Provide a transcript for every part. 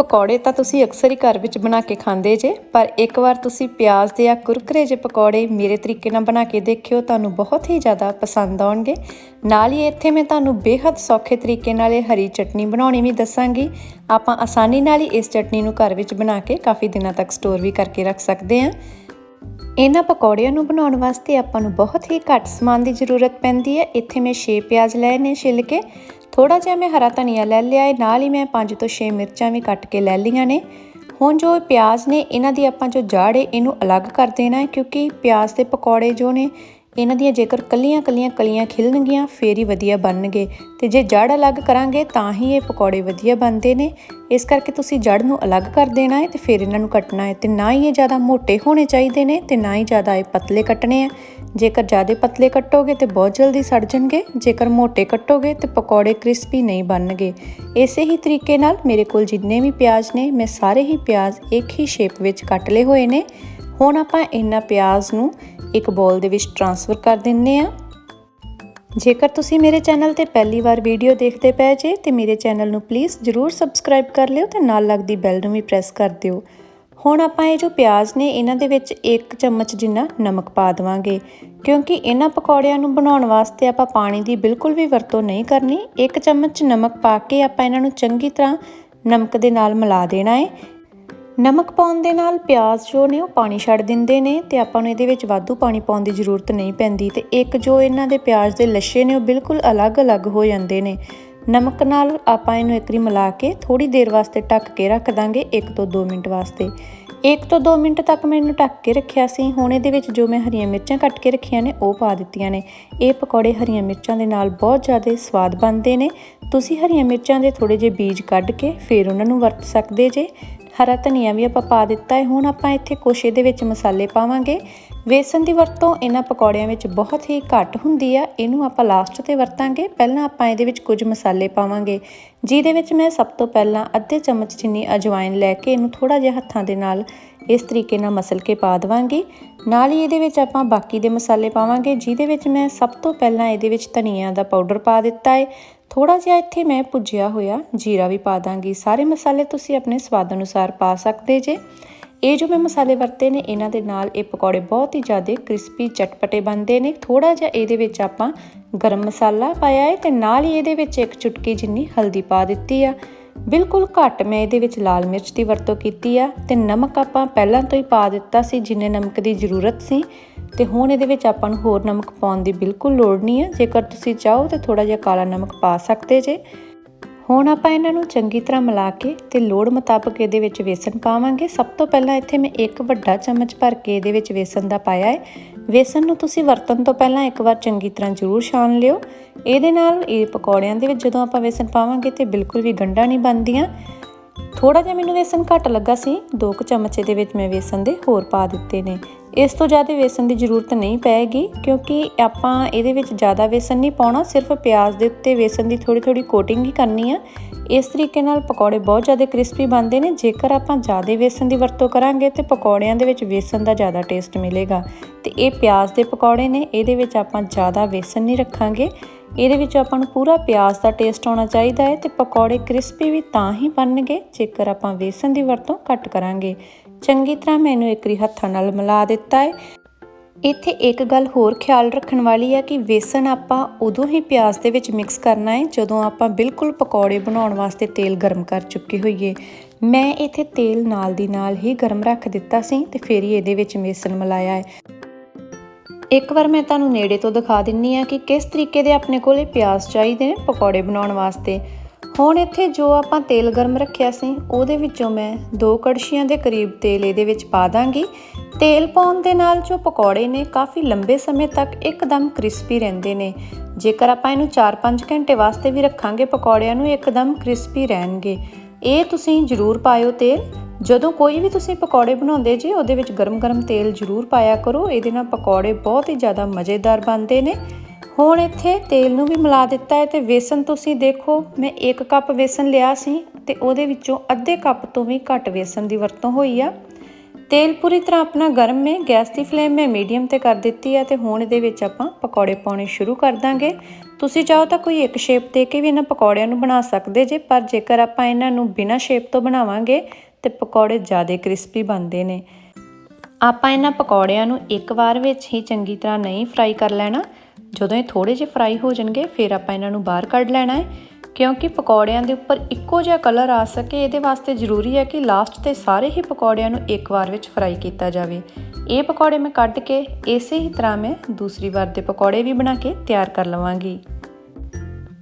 ਪਕੌੜੇ ਤਾਂ ਤੁਸੀਂ ਅਕਸਰ ਹੀ ਘਰ ਵਿੱਚ ਬਣਾ ਕੇ ਖਾਂਦੇ ਜੇ, ਪਰ ਇੱਕ ਵਾਰ ਤੁਸੀਂ ਪਿਆਜ਼ ਦੇ ਆ ਕੁਰਕਰੇ ਜਿਹੇ ਪਕੌੜੇ ਮੇਰੇ ਤਰੀਕੇ ਨਾਲ ਬਣਾ ਕੇ ਦੇਖਿਓ, ਤੁਹਾਨੂੰ ਬਹੁਤ ਹੀ ਜ਼ਿਆਦਾ ਪਸੰਦ ਆਉਣਗੇ। ਨਾਲ ਹੀ ਇੱਥੇ ਮੈਂ ਤੁਹਾਨੂੰ ਬੇਹੱਦ ਸੌਖੇ ਤਰੀਕੇ ਨਾਲ ਇਹ ਹਰੀ ਚਟਨੀ ਬਣਾਉਣੀ ਵੀ ਦੱਸਾਂਗੀ। ਆਪਾਂ ਆਸਾਨੀ ਨਾਲ ਹੀ ਇਸ ਚਟਨੀ ਨੂੰ ਘਰ ਵਿੱਚ ਬਣਾ ਕੇ ਕਾਫੀ ਦਿਨਾਂ ਤੱਕ ਸਟੋਰ ਵੀ ਕਰਕੇ ਰੱਖ ਸਕਦੇ ਹਾਂ। ਇਹਨਾਂ ਪਕੌੜਿਆਂ ਨੂੰ ਬਣਾਉਣ ਵਾਸਤੇ ਆਪਾਂ ਨੂੰ ਬਹੁਤ ਹੀ ਘੱਟ ਸਮਾਨ ਦੀ ਜ਼ਰੂਰਤ ਪੈਂਦੀ ਹੈ। ਇੱਥੇ ਮੈਂ 6 ਪਿਆਜ਼ ਲਏ ਨੇ ਛਿੱਲ ਕੇ। ਥੋੜਾ ਜਿਹਾ ਮੈਂ ਹਰਾ ਧਨੀਆ ਲੈ ਲਿਆ ਹੈ ਨਾਲ ਹੀ ਮੈਂ 5 ਤੋਂ 6 ਮਿਰਚਾਂ ਵੀ ਕੱਟ ਕੇ ਲੈ ਲਈਆਂ ਨੇ। ਹੁਣ ਜੋ ਪਿਆਜ਼ ਨੇ, ਇਹਨਾਂ ਦੀ ਆਪਾਂ ਜੋ ਜਾੜ ਹੈ ਇਹਨੂੰ ਅਲੱਗ ਕਰ ਦੇਣਾ ਹੈ ਕਿਉਂਕਿ ਪਿਆਜ਼ ਦੇ ਪਕੌੜੇ ਜੋ ਨੇ ਇਹਨਾਂ ਦੀਆਂ ਜੇਕਰ ਕੱਲੀਆਂ-ਕੱਲੀਆਂ ਕਲੀਆਂ ਖਿਲਣਗੀਆਂ, ਫੇਰ ਹੀ ਵਧੀਆ ਬਣਨਗੇ। ਤੇ ਜੇ ਜੜ ਅਲੱਗ ਕਰਾਂਗੇ, ਤਾਂ ਹੀ ਇਹ ਪਕੌੜੇ ਵਧੀਆ ਬਣਦੇ ਨੇ। ਇਸ ਕਰਕੇ ਤੁਸੀਂ ਜੜ ਨੂੰ ਅਲੱਗ ਕਰ ਦੇਣਾ ਹੈ ਤੇ ਫਿਰ ਇਹਨਾਂ ਨੂੰ ਕੱਟਣਾ ਹੈ। ਤੇ ਨਾ ਹੀ ਇਹ ਜ਼ਿਆਦਾ ਮੋਟੇ ਹੋਣੇ ਚਾਹੀਦੇ ਨੇ ਤੇ ਨਾ ਹੀ ਜ਼ਿਆਦਾ ਇਹ ਪਤਲੇ ਕੱਟਣੇ ਆ ਜੇਕਰ ਜ਼ਿਆਦਾ ਪਤਲੇ ਕੱਟੋਗੇ ਤੇ ਬਹੁਤ ਜਲਦੀ ਸੜ ਜਾਣਗੇ। ਜੇਕਰ ਮੋਟੇ ਕੱਟੋਗੇ ਤੇ ਪਕੌੜੇ ਕ੍ਰਿਸਪੀ ਨਹੀਂ ਬਣਨਗੇ। ਇਸੇ ਹੀ ਤਰੀਕੇ ਨਾਲ ਮੇਰੇ ਕੋਲ ਜਿੰਨੇ ਵੀ ਪਿਆਜ਼ ਨੇ, ਮੈਂ ਸਾਰੇ ਹੀ ਪਿਆਜ਼ ਇੱਕ ਹੀ ਸ਼ੇਪ ਵਿੱਚ ਕੱਟ ਲਏ ਹੋਏ ਨੇ। ਹੁਣ ਆਪਾਂ ਇਹਨਾਂ ਪਿਆਜ਼ ਨੂੰ ਇੱਕ ਬੋਲ ਦੇ ਵਿੱਚ ਟਰਾਂਸਫਰ ਕਰ ਦਿੰਨੇ ਆ। ਜੇਕਰ ਤੁਸੀਂ ਮੇਰੇ ਚੈਨਲ ਤੇ ਪਹਿਲੀ ਵਾਰ ਵੀਡੀਓ ਦੇਖਦੇ ਪਏ ਜੇ, ਤੇ ਮੇਰੇ ਚੈਨਲ ਨੂੰ ਪਲੀਜ਼ ਜਰੂਰ ਸਬਸਕ੍ਰਾਈਬ ਕਰ ਲਿਓ ਤੇ ਨਾਲ ਲੱਗਦੀ ਬੈਲ ਨੂੰ ਵੀ ਪ੍ਰੈਸ ਕਰ ਦਿਓ। ਹੁਣ ਆਪਾਂ ਇਹ ਜੋ ਪਿਆਜ਼ ਨੇ, ਇਹਨਾਂ ਦੇ ਵਿੱਚ 1 ਚਮਚ ਜਿੰਨਾ ਨਮਕ ਪਾ ਦੇਵਾਂਗੇ। ਕਿਉਂਕਿ ਇਹਨਾਂ ਪਕੌੜਿਆਂ ਨੂੰ ਬਣਾਉਣ ਵਾਸਤੇ ਆਪਾਂ ਪਾਣੀ ਦੀ ਬਿਲਕੁਲ ਵੀ ਵਰਤੋਂ ਨਹੀਂ ਕਰਨੀ। 1 ਚਮਚ ਨਮਕ ਪਾ ਕੇ ਆਪਾਂ ਇਹਨਾਂ ਨੂੰ ਚੰਗੀ ਤਰ੍ਹਾਂ ਨਮਕ ਦੇ ਨਾਲ ਮਿਲਾ ਦੇਣਾ ਹੈ ਨਮਕ ਪਾਉਣ ਦੇ ਨਾਲ ਪਿਆਜ਼ ਜੋ ਨੇ ਉਹ ਪਾਣੀ ਛੱਡ ਦਿੰਦੇ ਨੇ ਤੇ ਆਪਾਂ ਨੂੰ ਇਹਦੇ ਵਿੱਚ ਵਾਧੂ ਪਾਣੀ ਪਾਉਣ ਦੀ ਜ਼ਰੂਰਤ ਨਹੀਂ ਪੈਂਦੀ ਤੇ ਇੱਕ ਜੋ ਇਹਨਾਂ ਦੇ ਪਿਆਜ਼ ਦੇ ਲੱਛੇ ਨੇ ਉਹ ਬਿਲਕੁਲ ਅਲੱਗ-ਅਲੱਗ ਹੋ ਜਾਂਦੇ ਨੇ। ਨਮਕ ਨਾਲ ਆਪਾਂ ਇਹਨੂੰ ਇੱਕ ਵਾਰੀ ਮਿਲਾ ਕੇ ਥੋੜੀ ਦੇਰ ਵਾਸਤੇ ਢੱਕ ਕੇ ਰੱਖ ਦਾਂਗੇ 1 ਤੋਂ 2 ਮਿੰਟ ਵਾਸਤੇ। 1 ਤੋਂ 2 ਮਿੰਟ ਤੱਕ ਮੈਂ ਇਹਨੂੰ ਢੱਕ ਕੇ ਰੱਖਿਆ ਸੀ। ਹੁਣ ਇਹਦੇ ਵਿੱਚ ਜੋ ਮੈਂ ਹਰੀਆਂ ਮਿਰਚਾਂ ਕੱਟ ਕੇ ਰੱਖੀਆਂ ਨੇ, ਉਹ ਪਾ ਦਿੱਤੀਆਂ ਨੇ। ਇਹ ਪਕੌੜੇ ਹਰੀਆਂ ਮਿਰਚਾਂ ਦੇ ਨਾਲ ਬਹੁਤ ਜ਼ਿਆਦਾ ਸਵਾਦ ਬਣਦੇ ਨੇ। ਤੁਸੀਂ ਹਰੀਆਂ ਮਿਰਚਾਂ ਦੇ ਥੋੜੇ ਜਿਹੇ ਬੀਜ ਕੱਢ ਕੇ ਫਿਰ ਉਹਨਾਂ ਨੂੰ ਵਰਤ ਸਕਦੇ ਜੇ। ਹਰਾ ਧਨੀਆ ਵੀ ਆਪਾਂ ਪਾ ਦਿੱਤਾ ਹੈ। ਹੁਣ ਆਪਾਂ ਇੱਥੇ ਕੋਸ਼ੇ ਦੇ ਵਿੱਚ ਮਸਾਲੇ ਪਾਵਾਂਗੇ। ਵੇਸਣ ਦੀ ਵਰਤੋਂ ਇਹਨਾਂ ਪਕੌੜਿਆਂ ਵਿੱਚ ਬਹੁਤ ਹੀ ਘੱਟ ਹੁੰਦੀ ਆ। ਇਹਨੂੰ ਆਪਾਂ ਲਾਸਟ ਤੇ ਵਰਤਾਂਗੇ। ਪਹਿਲਾਂ ਆਪਾਂ ਇਹਦੇ ਵਿੱਚ ਕੁਝ ਮਸਾਲੇ ਪਾਵਾਂਗੇ, ਜਿਹਦੇ ਵਿੱਚ ਮੈਂ ਸਭ ਤੋਂ ਪਹਿਲਾਂ ਅੱਧੇ ਚਮਚ ਜਿੰਨੀ ਅਜਵਾਇਨ ਲੈ ਕੇ ਇਹਨੂੰ ਥੋੜਾ ਜਿਹਾ ਹੱਥਾਂ ਦੇ ਨਾਲ ਇਸ ਤਰੀਕੇ ਨਾਲ ਮਸਲ ਕੇ ਪਾ ਦਵਾਂਗੀ। ਨਾਲ ਹੀ ਇਹਦੇ ਵਿੱਚ ਆਪਾਂ ਬਾਕੀ ਦੇ ਮਸਾਲੇ ਪਾਵਾਂਗੇ, ਜਿਹਦੇ ਵਿੱਚ ਮੈਂ ਸਭ ਤੋਂ ਪਹਿਲਾਂ ਇਹਦੇ ਵਿੱਚ ਧਨੀਆ ਦਾ ਪਾਊਡਰ ਪਾ ਦਿੱਤਾ ਹੈ ਥੋੜਾ ਜਿਹਾ ਇੱਥੇ ਮੈਂ ਭੁੱਜਿਆ ਹੋਇਆ ਜੀਰਾ ਵੀ ਪਾ ਦਾਂਗੀ। ਸਾਰੇ ਮਸਾਲੇ ਤੁਸੀਂ ਆਪਣੇ ਸਵਾਦ ਅਨੁਸਾਰ ਪਾ ਸਕਦੇ ਜੇ। ਇਹ ਜੋ ਮੈਂ ਮਸਾਲੇ ਵਰਤੇ ਨੇ, ਇਹਨਾਂ ਦੇ ਨਾਲ ਇਹ ਪਕੌੜੇ ਬਹੁਤ ਹੀ ਜ਼ਿਆਦਾ ਕ੍ਰਿਸਪੀ ਚਟਪਟੇ ਬਣਦੇ ਨੇ। ਥੋੜਾ ਜਿਹਾ ਇਹਦੇ ਵਿੱਚ ਆਪਾਂ ਗਰਮ ਮਸਾਲਾ ਪਾਇਆ ਹੈ ਤੇ ਨਾਲ ਹੀ ਇਹਦੇ ਵਿੱਚ ਇੱਕ ਚੁਟਕੀ ਜਿੰਨੀ ਹਲਦੀ ਪਾ ਦਿੱਤੀ ਆ। ਬਿਲਕੁਲ ਘੱਟ ਮੈਂ ਇਹਦੇ ਵਿੱਚ ਲਾਲ ਮਿਰਚ ਦੀ ਵਰਤੋਂ ਕੀਤੀ ਆ ਤੇ ਨਮਕ ਆਪਾਂ ਪਹਿਲਾਂ ਤੋਂ ਹੀ ਪਾ ਦਿੱਤਾ ਸੀ, ਜਿੰਨੇ ਨਮਕ ਦੀ ਜ਼ਰੂਰਤ ਸੀ। ਤੇ ਹੁਣ ਇਹਦੇ ਵਿੱਚ ਆਪਾਂ ਨੂੰ ਹੋਰ ਨਮਕ ਪਾਉਣ ਦੀ ਬਿਲਕੁਲ ਲੋੜ ਨਹੀਂ ਹੈ ਜੇਕਰ ਤੁਸੀਂ ਚਾਹੋ ਤੇ ਥੋੜਾ ਜਿਹਾ ਕਾਲਾ ਨਮਕ ਪਾ ਸਕਦੇ ਜੇ। ਹੁਣ ਆਪਾਂ ਇਹਨਾਂ ਨੂੰ ਚੰਗੀ ਤਰ੍ਹਾਂ ਮਿਲਾ ਕੇ ਤੇ ਲੋੜ ਮੁਤਾਬਕ ਇਹਦੇ ਵਿੱਚ ਵੇਸਣ ਪਾਵਾਂਗੇ। ਸਭ ਤੋਂ ਪਹਿਲਾਂ ਇੱਥੇ ਮੈਂ ਇੱਕ ਵੱਡਾ ਚਮਚ ਭਰ ਕੇ ਇਹਦੇ ਵਿੱਚ ਵੇਸਣ ਦਾ ਪਾਇਆ ਹੈ। ਵੇਸਣ ਨੂੰ ਤੁਸੀਂ ਵਰਤਣ ਤੋਂ ਪਹਿਲਾਂ ਇੱਕ ਵਾਰ ਚੰਗੀ ਤਰ੍ਹਾਂ ਜ਼ਰੂਰ ਛਾਣ ਲਿਓ। ਇਹਦੇ ਨਾਲ ਇਹ ਪਕੌੜਿਆਂ ਦੇ ਵਿੱਚ ਜਦੋਂ ਆਪਾਂ ਵੇਸਣ ਪਾਵਾਂਗੇ ਤੇ ਬਿਲਕੁਲ ਵੀ ਗੰਢਾ ਨਹੀਂ ਬਣਦੀਆਂ। ਥੋੜਾ ਜਿਹਾ ਮੈਨੂੰ ਵੇਸਣ ਘੱਟ ਲੱਗਾ ਸੀ। 2 ਕੁ ਚਮਚ ਦੇ ਵਿੱਚ ਮੈਂ ਵੇਸਣ ਦੇ ਹੋਰ ਪਾ ਦਿੱਤੇ ਨੇ। ਇਸ ਤੋਂ ਜ਼ਿਆਦਾ ਵੇਸਣ ਦੀ ਜ਼ਰੂਰਤ ਨਹੀਂ ਪੈਗੀ ਕਿਉਂਕਿ ਆਪਾਂ ਇਹਦੇ ਵਿੱਚ ਜ਼ਿਆਦਾ ਵੇਸਣ ਨਹੀਂ ਪਾਉਣਾ, ਸਿਰਫ ਪਿਆਜ਼ ਦੇ ਉੱਤੇ ਵੇਸਣ ਦੀ ਥੋੜੀ ਥੋੜੀ ਕੋਟਿੰਗ ਹੀ ਕਰਨੀ ਆ। ਇਸ ਤਰੀਕੇ ਨਾਲ ਪਕੌੜੇ ਬਹੁਤ ਜ਼ਿਆਦਾ ਕ੍ਰਿਸਪੀ ਬਣਦੇ ਨੇ, ਜੇਕਰ ਆਪਾਂ ਜ਼ਿਆਦਾ ਵੇਸਣ ਦੀ ਵਰਤੋਂ ਕਰਾਂਗੇ ਤੇ ਪਕੌੜਿਆਂ ਦੇ ਵਿੱਚ ਵੇਸਣ ਦਾ ਜ਼ਿਆਦਾ ਟੇਸਟ ਮਿਲੇਗਾ। ਤੇ ਇਹ ਪਿਆਜ਼ ਦੇ ਪਕੌੜੇ ਨੇ, ਇਹਦੇ ਵਿੱਚ ਆਪਾਂ ਜ਼ਿਆਦਾ ਵੇਸਣ ਨਹੀਂ ਰੱਖਾਂਗੇ। ਇਹਦੇ ਵਿੱਚ ਆਪਾਂ ਨੂੰ ਪੂਰਾ ਪਿਆਜ਼ ਦਾ ਟੇਸਟ ਆਉਣਾ ਚਾਹੀਦਾ ਹੈ ਤੇ ਪਕੌੜੇ ਕ੍ਰਿਸਪੀ ਵੀ ਤਾਂ ਹੀ ਬਣਨਗੇ, ਜੇਕਰ ਆਪਾਂ ਵੇਸਣ ਦੀ ਵਰਤੋਂ ਘੱਟ ਕਰਾਂਗੇ। ਚੰਗੀ ਤਰ੍ਹਾਂ ਮੈਨੂੰ ਇੱਕ ਰੀ ਹੱਥਾਂ ਨਾਲ ਮਿਲਾ ਦਿੱਤਾ ਹੈ ਇੱਥੇ ਇੱਕ ਗੱਲ ਹੋਰ ਖਿਆਲ ਰੱਖਣ ਵਾਲੀ ਹੈ ਕਿ ਵੇਸਣ ਆਪਾਂ ਉਦੋਂ ਹੀ ਪਿਆਜ਼ ਦੇ ਵਿੱਚ ਮਿਕਸ ਕਰਨਾ ਹੈ ਜਦੋਂ ਆਪਾਂ ਬਿਲਕੁਲ ਪਕੌੜੇ ਬਣਾਉਣ ਵਾਸਤੇ ਤੇਲ ਗਰਮ ਕਰ ਚੁੱਕੇ ਹੋਈਏ। ਮੈਂ ਇੱਥੇ ਤੇਲ ਨਾਲ ਦੀ ਨਾਲ ਹੀ ਗਰਮ ਰੱਖ ਦਿੱਤਾ ਸੀ ਤੇ ਫਿਰ ਹੀ ਇਹਦੇ ਵਿੱਚ ਵੇਸਣ ਮਿਲਾਇਆ ਹੈ ਇੱਕ ਵਾਰ ਮੈਂ ਤੁਹਾਨੂੰ ਨੇੜੇ ਤੋਂ ਦਿਖਾ ਦਿੰਨੀ ਆ ਕਿ ਕਿਸ ਤਰੀਕੇ ਦੇ ਆਪਣੇ ਕੋਲੇ ਪਿਆਜ਼ ਚਾਹੀਦੇ ਨੇ ਪਕੌੜੇ ਬਣਾਉਣ ਵਾਸਤੇ। ਹੁਣ ਇੱਥੇ ਜੋ ਆਪਾਂ ਤੇਲ ਗਰਮ ਰੱਖਿਆ ਸੀ, ਉਹਦੇ ਵਿੱਚੋਂ ਮੈਂ ਦੋ ਕੜਛੀਆਂ ਦੇ ਕਰੀਬ ਤੇਲ ਇਹਦੇ ਵਿੱਚ ਪਾ ਦਾਂਗੀ। ਤੇਲ ਪਾਉਣ ਦੇ ਨਾਲ ਜੋ ਪਕੌੜੇ ਨੇ, ਕਾਫੀ ਲੰਬੇ ਸਮੇਂ ਤੱਕ ਇੱਕਦਮ ਕ੍ਰਿਸਪੀ ਰਹਿੰਦੇ ਨੇ। ਜੇਕਰ ਆਪਾਂ ਇਹਨੂੰ 4-5 ਘੰਟੇ ਵਾਸਤੇ ਵੀ ਰੱਖਾਂਗੇ, ਪਕੌੜਿਆਂ ਨੂੰ ਇੱਕਦਮ ਕ੍ਰਿਸਪੀ ਰਹਿਣਗੇ। ਇਹ ਤੁਸੀਂ ਜ਼ਰੂਰ ਪਾਇਓ ਤੇਲ। ਜਦੋਂ ਕੋਈ ਵੀ ਤੁਸੀਂ ਪਕੌੜੇ ਬਣਾਉਂਦੇ ਜੇ, ਉਹਦੇ ਵਿੱਚ ਗਰਮ-ਗਰਮ ਤੇਲ ਜ਼ਰੂਰ ਪਾਇਆ ਕਰੋ। ਇਹਦੇ ਨਾਲ ਪਕੌੜੇ ਬਹੁਤ ਹੀ ਜ਼ਿਆਦਾ ਮਜ਼ੇਦਾਰ ਬਣਦੇ ਨੇ। ਹੁਣ ਇੱਥੇ ਤੇਲ ਨੂੰ ਵੀ ਮਿਲਾ ਦਿੱਤਾ ਹੈ ਤੇ ਵੇਸਣ ਤੁਸੀਂ ਦੇਖੋ, ਮੈਂ 1 ਕੱਪ ਵੇਸਣ ਲਿਆ ਸੀ ਤੇ ਉਹਦੇ ਵਿੱਚੋਂ ਅੱਧੇ ਕੱਪ ਤੋਂ ਵੀ ਘੱਟ ਵੇਸਣ ਦੀ ਵਰਤੋਂ ਹੋਈ ਆ। ਤੇਲ ਪੂਰੀ ਤਰ੍ਹਾਂ ਆਪਣਾ ਗਰਮ ਹੈ, ਗੈਸ ਦੀ ਫਲੇਮ ਮੈਂ ਮੀਡੀਅਮ ਤੇ ਕਰ ਦਿੱਤੀ ਹੈ ਤੇ ਹੁਣ ਇਹਦੇ ਵਿੱਚ ਆਪਾਂ ਪਕੌੜੇ ਪਾਉਣੇ ਸ਼ੁਰੂ ਕਰ ਦਾਂਗੇ। ਤੁਸੀਂ ਚਾਹੋ ਤਾਂ ਕੋਈ ਇੱਕ ਸ਼ੇਪ ਦੇ ਕੇ ਵੀ ਇਹਨਾਂ ਪਕੌੜਿਆਂ ਨੂੰ ਬਣਾ ਸਕਦੇ ਜੇ, ਪਰ ਜੇਕਰ ਆਪਾਂ ਇਹਨਾਂ ਨੂੰ ਬਿਨਾਂ ਸ਼ੇਪ ਤੋਂ ਬਣਾਵਾਂਗੇ ਤੇ ਪਕੌੜੇ ਜ਼ਿਆਦਾ ਕ੍ਰਿਸਪੀ ਬਣਦੇ ਨੇ। ਆਪਾਂ ਇਹਨਾਂ ਪਕੌੜਿਆਂ ਨੂੰ ਇੱਕ ਵਾਰ ਵਿੱਚ ਹੀ ਚੰਗੀ ਤਰ੍ਹਾਂ ਨਹੀਂ ਫਰਾਈ ਕਰ ਲੈਣਾ। ਜਦੋਂ ਇਹ ਥੋੜੇ ਜਿਹੇ ਫਰਾਈ ਹੋ ਜਾਣਗੇ, ਫਿਰ ਆਪਾਂ ਇਹਨਾਂ ਨੂੰ ਬਾਹਰ ਕੱਢ ਲੈਣਾ ਹੈ, ਕਿਉਂਕਿ ਪਕੌੜਿਆਂ ਦੇ ਉੱਪਰ ਇੱਕੋ ਜਿਹਾ ਕਲਰ ਆ ਸਕੇ, ਇਹਦੇ ਵਾਸਤੇ ਜ਼ਰੂਰੀ ਹੈ ਕਿ ਲਾਸਟ ਤੇ ਸਾਰੇ ਹੀ ਪਕੌੜਿਆਂ ਨੂੰ ਇੱਕ ਵਾਰ ਵਿੱਚ ਫਰਾਈ ਕੀਤਾ ਜਾਵੇ। ਇਹ ਪਕੌੜੇ ਮੈਂ ਕੱਢ ਕੇ ਇਸੇ ਹੀ ਤਰ੍ਹਾਂ ਮੈਂ ਦੂਸਰੀ ਵਾਰ ਦੇ ਪਕੌੜੇ ਵੀ ਬਣਾ ਕੇ ਤਿਆਰ ਕਰ ਲਵਾਂਗੀ।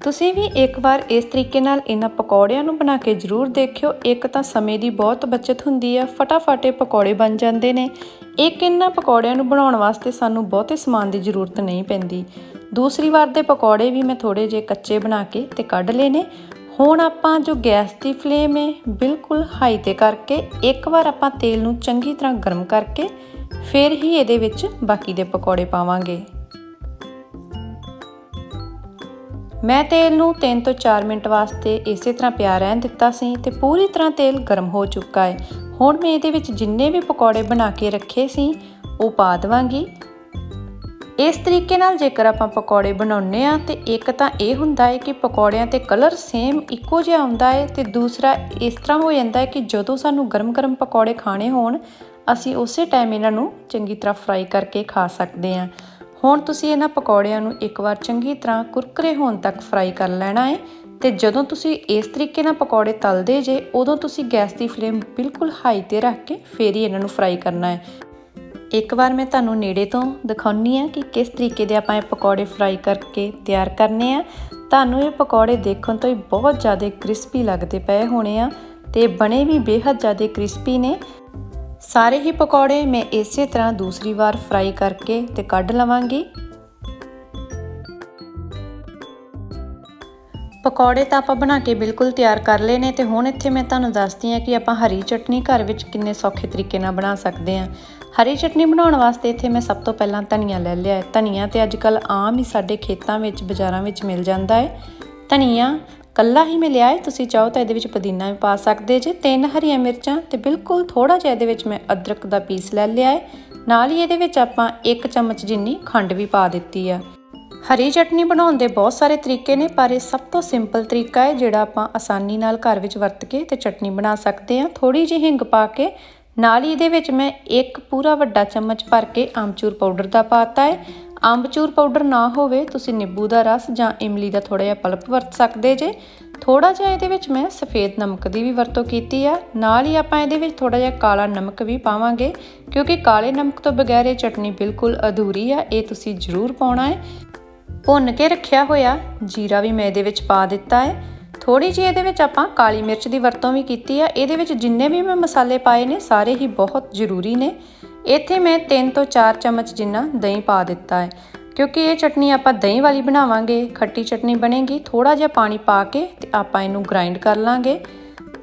ਤੁਸੀਂ ਵੀ ਇੱਕ ਵਾਰ ਇਸ ਤਰੀਕੇ ਨਾਲ ਇਹਨਾਂ ਪਕੌੜਿਆਂ ਨੂੰ ਬਣਾ ਕੇ ਜ਼ਰੂਰ ਦੇਖਿਓ। ਇੱਕ ਤਾਂ ਸਮੇਂ ਦੀ ਬਹੁਤ ਬਚਤ ਹੁੰਦੀ ਹੈ ਫਟਾਫਟੇ ਪਕੌੜੇ ਬਣ ਜਾਂਦੇ ਨੇ। ਇੱਕ ਇਹਨਾਂ ਪਕੌੜਿਆਂ ਨੂੰ ਬਣਾਉਣ ਵਾਸਤੇ ਸਾਨੂੰ ਬਹੁਤੇ ਸਮਾਨ ਦੀ ਜ਼ਰੂਰਤ ਨਹੀਂ ਪੈਂਦੀ। ਦੂਸਰੀ ਵਾਰ ਦੇ ਪਕੌੜੇ ਵੀ ਮੈਂ ਥੋੜੇ ਜਿਹੇ ਕੱਚੇ ਬਣਾ ਕੇ ਤੇ ਕੱਢ ਲਏ ਨੇ। ਹੁਣ ਆਪਾਂ ਜੋ ਗੈਸ ਦੀ ਫਲੇਮ ਹੈ ਬਿਲਕੁਲ ਹਾਈ ਤੇ ਕਰਕੇ ਇੱਕ ਵਾਰ ਆਪਾਂ ਤੇਲ ਨੂੰ ਚੰਗੀ ਤਰ੍ਹਾਂ ਗਰਮ ਕਰਕੇ ਫਿਰ ਹੀ ਇਹਦੇ ਵਿੱਚ ਬਾਕੀ ਦੇ ਪਕੌੜੇ ਪਾਵਾਂਗੇ। ਮੈਂ ਤੇਲ ਨੂੰ 3 ਤੋਂ 4 ਮਿੰਟ ਵਾਸਤੇ ਇਸੇ ਤਰ੍ਹਾਂ ਪਿਆ ਰਹਿਣ ਦਿੱਤਾ ਸੀ ਤੇ ਪੂਰੀ ਤਰ੍ਹਾਂ ਤੇਲ ਗਰਮ ਹੋ ਚੁੱਕਾ ਹੈ ਹੁਣ ਮੈਂ ਇਹਦੇ ਵਿੱਚ ਜਿੰਨੇ ਵੀ ਪਕੌੜੇ ਬਣਾ ਕੇ ਰੱਖੇ ਸੀ, ਉਹ ਪਾ ਦਵਾਂਗੀ। ਇਸ ਤਰੀਕੇ ਨਾਲ ਜੇਕਰ ਆਪਾਂ ਪਕੌੜੇ ਬਣਾਉਨੇ ਆ ਤੇ ਇੱਕ ਤਾਂ ਇਹ ਹੁੰਦਾ ਹੈ ਕਿ ਪਕੌੜਿਆਂ ਤੇ ਕਲਰ ਸੇਮ ਇੱਕੋ ਜਿਹਾ ਆਉਂਦਾ ਹੈ ਤੇ ਦੂਸਰਾ ਇਸ ਤਰ੍ਹਾਂ ਹੋ ਜਾਂਦਾ ਹੈ ਕਿ ਜਦੋਂ ਸਾਨੂੰ ਗਰਮ-ਗਰਮ ਪਕੌੜੇ ਖਾਣੇ ਹੋਣ, ਅਸੀਂ ਉਸੇ ਟਾਈਮ ਇਹਨਾਂ ਨੂੰ ਚੰਗੀ ਤਰ੍ਹਾਂ ਫਰਾਈ ਕਰਕੇ ਖਾ ਸਕਦੇ ਹਾਂ। ਹੁਣ ਤੁਸੀਂ ਇਹਨਾਂ ਪਕੌੜਿਆਂ ਨੂੰ ਇੱਕ ਵਾਰ ਚੰਗੀ ਤਰ੍ਹਾਂ ਕੁਰਕਰੇ ਹੋਣ ਤੱਕ ਫਰਾਈ ਕਰ ਲੈਣਾ ਹੈ ਤੇ ਜਦੋਂ ਤੁਸੀਂ ਇਸ ਤਰੀਕੇ ਨਾਲ ਪਕੌੜੇ ਤਲਦੇ ਜੇ, ਉਦੋਂ ਤੁਸੀਂ ਗੈਸ ਦੀ ਫਲੇਮ ਬਿਲਕੁਲ ਹਾਈ ਤੇ ਰੱਖ ਕੇ ਫੇਰ ਹੀ ਇਹਨਾਂ ਨੂੰ ਫਰਾਈ ਕਰਨਾ ਹੈ। ਇੱਕ ਵਾਰ ਮੈਂ ਤੁਹਾਨੂੰ ਨੇੜੇ ਤੋਂ ਦਿਖਾਉਣੀ ਆ ਕਿ ਕਿਸ ਤਰੀਕੇ ਦੇ ਆਪਾਂ ਇਹ ਪਕੌੜੇ ਫਰਾਈ ਕਰਕੇ ਤਿਆਰ ਕਰਨੇ ਆ। ਤੁਹਾਨੂੰ ਇਹ ਪਕੌੜੇ ਦੇਖਣ ਤੋਂ ਹੀ ਬਹੁਤ ਜ਼ਿਆਦਾ ਕ੍ਰਿਸਪੀ ਲੱਗਦੇ ਪਏ ਹੋਣੇ ਆ ਤੇ ਬਣੇ ਵੀ ਬੇਹੱਦ ਜ਼ਿਆਦਾ ਕ੍ਰਿਸਪੀ ਨੇ। ਸਾਰੇ ਹੀ ਪਕੌੜੇ ਮੈਂ ਇਸੇ ਤਰ੍ਹਾਂ ਦੂਸਰੀ ਵਾਰ ਫਰਾਈ ਕਰਕੇ ਤੇ ਕੱਢ ਲਵਾਂਗੀ। ਪਕੌੜੇ ਤਾਂ ਆਪਾਂ ਬਣਾ ਕੇ ਬਿਲਕੁਲ ਤਿਆਰ ਕਰ ਲਏ ਨੇ ਤੇ ਹੁਣ ਇੱਥੇ ਮੈਂ ਤੁਹਾਨੂੰ ਦੱਸਦੀ ਹਾਂ ਕਿ ਆਪਾਂ ਹਰੀ ਚਟਨੀ ਘਰ ਵਿੱਚ ਕਿੰਨੇ ਸੌਖੇ ਤਰੀਕੇ ਨਾਲ ਬਣਾ ਸਕਦੇ ਹਾਂ। ਹਰੀ ਚਟਨੀ ਬਣਾਉਣ ਵਾਸਤੇ ਇੱਥੇ ਮੈਂ ਸਭ ਤੋਂ ਪਹਿਲਾਂ ਧਨੀਆ ਲੈ ਲਿਆ ਹੈ। ਧਨੀਆ ਤੇ ਅੱਜ ਕੱਲ ਆਮ ਹੀ ਸਾਡੇ ਖੇਤਾਂ ਵਿੱਚ, ਬਾਜ਼ਾਰਾਂ ਵਿੱਚ ਮਿਲ ਜਾਂਦਾ ਹੈ। ਧਨੀਆ ਕੱਲਾ ਹੀ ਮੈਂ ਲਿਆ ਹੈ ਤੁਸੀਂ ਚਾਹੋ ਤਾਂ ਇਹਦੇ ਵਿੱਚ ਪੁਦੀਨਾ ਵੀ ਪਾ ਸਕਦੇ ਜੇ। ਤਿੰਨ ਹਰੀਆਂ ਮਿਰਚਾਂ ਤੇ ਬਿਲਕੁਲ ਥੋੜਾ ਜਿਹਾ ਇਹਦੇ ਵਿੱਚ ਮੈਂ ਅਦਰਕ ਦਾ ਪੀਸ ਲੈ ਲਿਆ ਹੈ ਨਾਲ ਹੀ ਇਹਦੇ ਵਿੱਚ ਆਪਾਂ 1 ਚਮਚ ਜਿੰਨੀ ਖੰਡ ਵੀ ਪਾ ਦਿੱਤੀ ਆ। ਹਰੀ ਚਟਨੀ ਬਣਾਉਣ ਦੇ ਬਹੁਤ ਸਾਰੇ ਤਰੀਕੇ ਨੇ, ਪਰ ਇਹ ਸਭ ਤੋਂ ਸਿੰਪਲ ਤਰੀਕਾ ਹੈ ਜਿਹੜਾ ਆਪਾਂ ਆਸਾਨੀ ਨਾਲ ਘਰ ਵਿੱਚ ਵਰਤ ਕੇ ਤੇ ਚਟਨੀ ਬਣਾ ਸਕਦੇ ਹਾਂ ਥੋੜੀ ਜਿਹੀ ਹਿੰਗ ਪਾ ਕੇ, ਨਾਲ ਹੀ ਇਹਦੇ ਵਿੱਚ ਮੈਂ ਇੱਕ ਪੂਰਾ ਵੱਡਾ ਚਮਚ ਭਰ ਕੇ ਆਮਚੂਰ ਪਾਊਡਰ ਦਾ ਪਾਤਾ ਹੈ ਅੰਬਚੂਰ ਪਾਊਡਰ ਨਾ ਹੋਵੇ, ਤੁਸੀਂ ਨਿੰਬੂ ਦਾ ਰਸ ਜਾਂ ਇਮਲੀ ਦਾ ਥੋੜਾ ਜਿਹਾ ਪਲਪ ਵਰਤ ਸਕਦੇ ਜੇ। ਥੋੜਾ ਜਿਹਾ ਇਹਦੇ ਵਿੱਚ ਮੈਂ ਸਫੇਦ ਨਮਕ ਦੀ ਵੀ ਵਰਤੋਂ ਕੀਤੀ ਆ। ਨਾਲ ਹੀ ਆਪਾਂ ਇਹਦੇ ਵਿੱਚ ਥੋੜਾ ਜਿਹਾ ਕਾਲਾ ਨਮਕ ਵੀ ਪਾਵਾਂਗੇ, ਕਿਉਂਕਿ ਕਾਲੇ ਨਮਕ ਤੋਂ ਬਗੈਰ ਇਹ ਚਟਨੀ ਬਿਲਕੁਲ ਅਧੂਰੀ ਆ, ਇਹ ਤੁਸੀਂ ਜ਼ਰੂਰ ਪਾਉਣਾ ਹੈ। ਭੁੰਨ ਕੇ ਰੱਖਿਆ ਹੋਇਆ ਜੀਰਾ ਵੀ ਮੈਂ ਇਹਦੇ ਵਿੱਚ ਪਾ ਦਿੱਤਾ ਹੈ। ਥੋੜੀ ਜਿਹੀ ਇਹਦੇ ਵਿੱਚ ਆਪਾਂ ਕਾਲੀ ਮਿਰਚ ਦੀ ਵਰਤੋਂ ਵੀ ਕੀਤੀ ਆ। ਇਹਦੇ ਵਿੱਚ ਜਿੰਨੇ ਵੀ ਮੈਂ ਮਸਾਲੇ ਪਾਏ ਨੇ, ਸਾਰੇ ਹੀ ਬਹੁਤ ਜ਼ਰੂਰੀ ਨੇ। ਇੱਥੇ ਮੈਂ 3 ਤੋਂ 4 ਚਮਚ ਜਿੰਨਾ ਦਹੀਂ ਪਾ ਦਿੱਤਾ ਹੈ। ਕਿਉਂਕਿ ਇਹ ਚਟਨੀ ਆਪਾਂ ਦਹੀਂ ਵਾਲੀ ਬਣਾਵਾਂਗੇ, ਖੱਟੀ ਚਟਨੀ ਬਣੇਗੀ ਥੋੜਾ ਜਿਹਾ ਪਾਣੀ ਪਾ ਕੇ ਤੇ ਆਪਾਂ ਇਹਨੂੰ ਗ੍ਰਾਈਂਡ ਕਰ ਲਾਂਗੇ।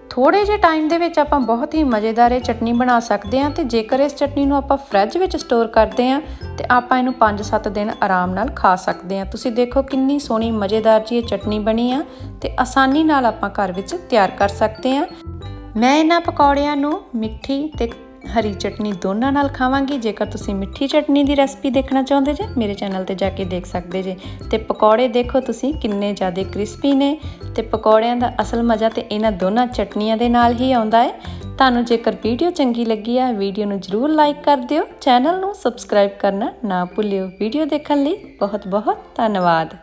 ਥੋੜੇ ਜਿਹੇ ਟਾਈਮ ਦੇ ਵਿੱਚ ਆਪਾਂ ਬਹੁਤ ਹੀ ਮਜ਼ੇਦਾਰ ਇਹ ਚਟਨੀ ਬਣਾ ਸਕਦੇ ਹਾਂ ਤੇ ਜੇਕਰ ਇਸ ਚਟਨੀ ਨੂੰ ਆਪਾਂ ਫ੍ਰਿਜ ਵਿੱਚ ਸਟੋਰ ਕਰਦੇ ਹਾਂ ਤੇ ਆਪਾਂ ਇਹਨੂੰ 5-7 ਦਿਨ ਆਰਾਮ ਨਾਲ ਖਾ ਸਕਦੇ ਹਾਂ। ਤੁਸੀਂ ਦੇਖੋ ਕਿੰਨੀ ਸੋਹਣੀ ਮਜ਼ੇਦਾਰ ਜੀ ਇਹ ਚਟਨੀ ਬਣੀ ਆ ਤੇ ਆਸਾਨੀ ਨਾਲ ਆਪਾਂ ਘਰ ਵਿੱਚ ਤਿਆਰ ਕਰ ਸਕਦੇ ਹਾਂ। ਮੈਂ ਇਹਨਾਂ ਪਕੌੜਿਆਂ ਨੂੰ ਮਿੱਠੀ ਤੇ ਹਰੀ ਚਟਨੀ ਦੋਨਾਂ ਨਾਲ ਖਾਵਾਂਗੀ। ਜੇਕਰ ਤੁਸੀਂ ਮਿੱਠੀ ਚਟਨੀ ਦੀ ਰੈਸਪੀ ਦੇਖਣਾ ਚਾਹੁੰਦੇ ਜੇ, ਮੇਰੇ ਚੈਨਲ ਤੇ ਜਾ ਕੇ ਦੇਖ ਸਕਦੇ ਜੇ। ਤੇ ਪਕੌੜੇ ਦੇਖੋ ਤੁਸੀਂ, ਕਿੰਨੇ ਜ਼ਿਆਦਾ ਕ੍ਰਿਸਪੀ ਨੇ। ਤੇ ਪਕੌੜਿਆਂ ਦਾ ਅਸਲ ਮਜ਼ਾ ਤੇ ਇਹਨਾਂ ਦੋਨਾਂ ਚਟਨੀਆਂ ਦੇ ਨਾਲ ਹੀ ਆਉਂਦਾ ਹੈ ਤੁਹਾਨੂੰ ਜੇਕਰ ਵੀਡੀਓ ਚੰਗੀ ਲੱਗੀ ਆ, ਵੀਡੀਓ ਨੂੰ ਜਰੂਰ ਲਾਈਕ ਕਰ ਦਿਓ। ਚੈਨਲ ਨੂੰ ਸਬਸਕ੍ਰਾਈਬ ਕਰਨਾ ਨਾ ਭੁੱਲਿਓ। ਵੀਡੀਓ ਦੇਖਣ ਲਈ ਬਹੁਤ ਬਹੁਤ ਧੰਨਵਾਦ।